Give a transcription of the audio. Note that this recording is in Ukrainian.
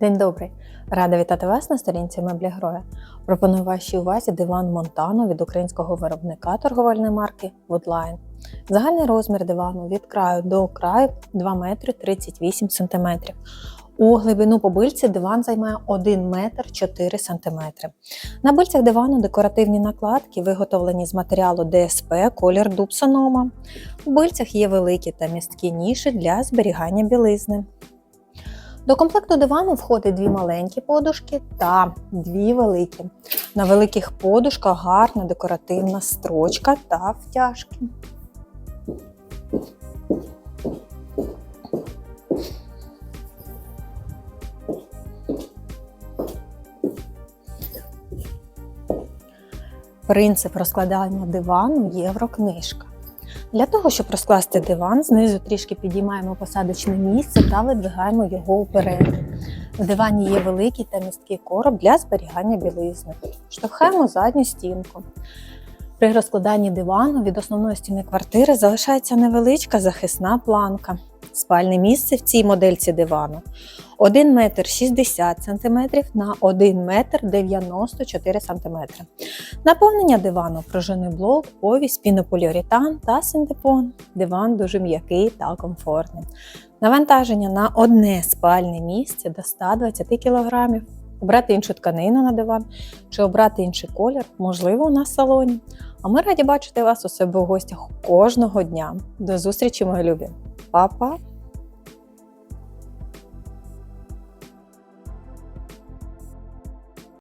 День добрий! Рада вітати вас на сторінці меблі Гроя. Пропоную вашій увазі диван Монтано від українського виробника торговельної марки Woodline. Загальний розмір дивану від краю до краю 2 метри 38 см. У глибину по бильці диван займає 1 метр 4 см. На бильцях дивану декоративні накладки, виготовлені з матеріалу ДСП, колір дуб Сонома. У бильцях є великі та місткі ніші для зберігання білизни. До комплекту дивану входить дві маленькі подушки та дві великі. На великих подушках гарна декоративна строчка та втяжки. Принцип розкладання дивану єврокнижка. Для того, щоб розкласти диван, знизу трішки підіймаємо посадочне місце та видвигаємо його вперед. В дивані є великий та місткий короб для зберігання білизни. Штовхаємо задню стінку. При розкладанні дивану від основної стіни квартири залишається невеличка захисна планка. Спальне місце в цій модельці дивану 1 метр 60 см на 1 метр 94 см. Наповнення дивану пружинний блок, повість, пінополіуретан та синтепон. Диван дуже м'який та комфортний. Навантаження на одне спальне місце до 120 кг. Обрати іншу тканину на диван чи обрати інший колір, можливо, у нас в салоні. А ми раді бачити вас у себе в гостях кожного дня. До зустрічі, мої любі! Па-па!